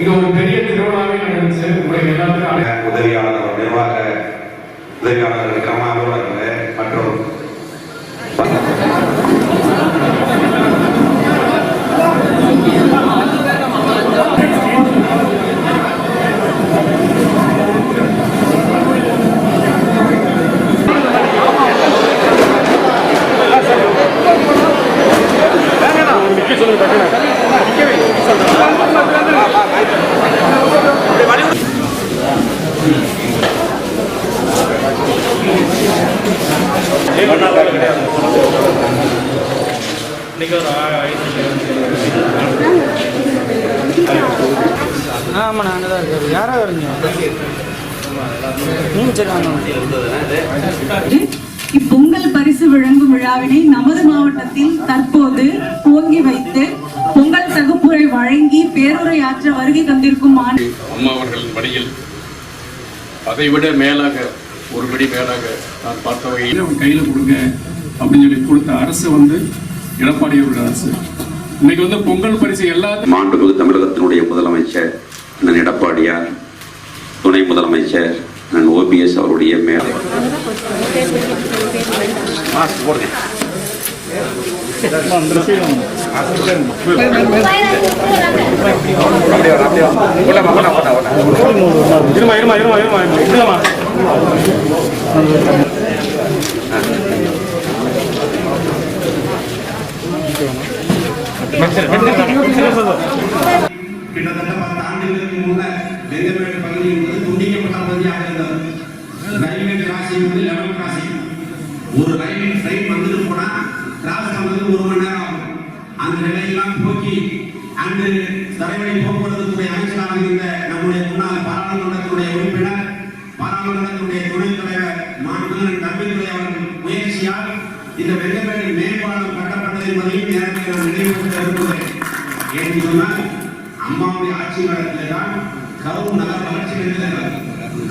இங்க ஒரு பெரிய திருவிழாவே நடந்துச்சு. உங்களுக்கு எல்லாத்துக்கும் உதவியாளர் நிர்வாக உதவியாளர்கள் கிராம அலுவலர்கள் மற்றும் ஆமாண்ணா நாங்கள் தான் இருக்கோம் யாராக வரீங்க இப்பொங்கல் பரிசு வழங்கும் விழாவினை நமது மாவட்டத்தில் தற்போது துவங்கி வைத்து பொங்கல் தகுப்புரை வழங்கி பேருரையாற்ற வருகை தந்திருக்கும் அம்மா அவர்களின் பணியில் அதைவிட மேலாக ஒரு படி மேலாக நான் பார்த்த வகையில் அவங்க கையில் கொடுங்க அப்படின்னு சொல்லி கொடுத்த அரசு வந்து எடப்பாடி அவர்கள் அரசு. இன்னைக்கு வந்து பொங்கல் பரிசு எல்லாத்தையும் மாண்புமிகு தமிழகத்தினுடைய முதலமைச்சர் அண்ணன் எடப்பாடியார் துணை முதலமைச்சர் அண்ணன் ஓபிஎஸ் அவருடைய மேலே. இருமா இருமா இருமா இருமா இருமா கிட்டத்தட்ட பத்து ஆண்டுகளுக்கு முன்னர் வெங்கமேடு பகுதி என்பது துண்டிக்கப்பட்ட பகுதியாக இருந்தது ரயில்வே கிராசிங் வந்து லெவல் கிராசிங் ஒரு ரயில் கிராஸ் ஒரு மணி நேரம் ஆகும். அந்த நிலையெல்லாம் போக்கி அன்று தலைவரை போக்குவரத்து அமைச்சராக இருந்த நம்முடைய முன்னாள் பாராளுமன்றத்துடைய உறுப்பினர் பாராளுமன்றத்துடைய துணைத் தலைவர் மாண்புமிகு தம்பிதுரை அவர்கள் முயற்சியால் இந்த வெங்கமேடு மேம்பாலம் கட்டப்பட்டது என்பதையும் நேரத்தில் நான் நினைவுபடுத்த விரும்புகிறேன். ஏன்னு சொன்னால் அம்மாவுடைய ஆட்சி காலத்தில் தான் கரூர் நகர் வளர்ச்சி பெறுகிறது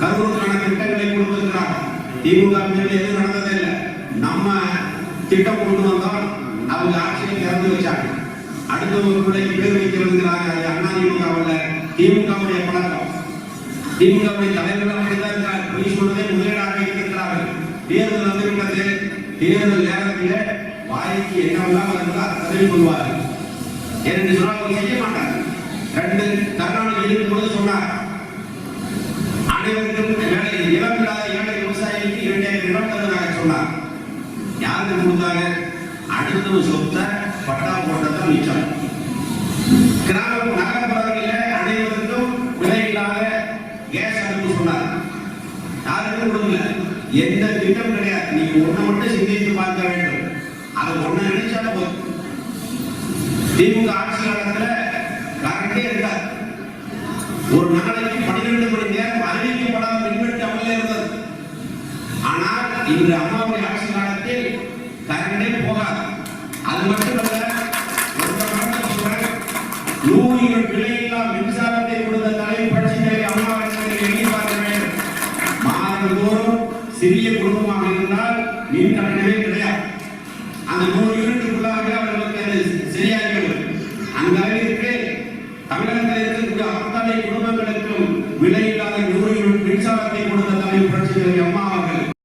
கரூருக்கான திட்டங்களை கொடுத்திருக்கிறார் திமுக எதுவும் நடந்ததில்லை நம்ம திட்டம் கொண்டு வந்தால் அவங்க ஆட்சியை திறந்து வச்சாங்க. அடுத்தவங்க ஒரு பிள்ளைக்கு பேர் வைக்கிறதுங்கிறாங்க அது அண்ணா திமுகவில் திமுகவுடைய பழக்கம். திமுகவுடைய தலைவர்கள் அப்படிதான் இருக்கார் பொய் சொல்வதை முதலீடாக இருக்கிறார்கள் தேர்தல் வந்துவிட்டது தேர்தல் நேரத்தில் வாய்க்கு என்னவெல்லாம் இருந்தால் அதை கொள்வார்கள் என்று சொன்னால் செய்ய மாட்டாங்க. ரெண்டு கருணாநிதி இருக்கும் பொழுது சொன்னார் அனைவருக்கும் வேலை அடுத்தது சொத்தை பட்டா போட்டதான் மிச்சம். கிராம நகரப்புறங்களில் அனைவருக்கும் விலை இல்லாத கேஸ் அடுப்பு சொன்னார். யாருக்கும் கொடுக்கல. எந்த திட்டம் கிடையாது. நீங்க ஒண்ணு மட்டும் சிந்தித்து பார்க்க வேண்டும். அதை ஒண்ணு நினைச்சாலும் போதும். திமுக ஆட்சி காலத்துல கரண்டே இருக்காது. ஒரு நாளைக்கு பன்னிரண்டு மணி நேரம் அறிவிக்கப்படாத மின்வெட்டு அமலே இருந்தது. ஆனால் இன்று அம்மாவுடைய ஆட்சி காலத்தில் கரண்டே போகாது. அது மட்டுமல்ல மட்டும் சொல்றேன் நூறு விலையில்லா மின்சாரத்தை கொடுத்த தலைமை பட்சி அம்மா எண்ணி பார்க்க வேண்டும் மாதந்தோறும் சிறிய குடும்பமாக இருந்தால் மின் கட்டணமே கிடையாது. அந்த நூறு யூனிட்டுக்குள்ளாக அவர்களுக்கு அது சரியாகிவிடும். அந்த அளவிற்கு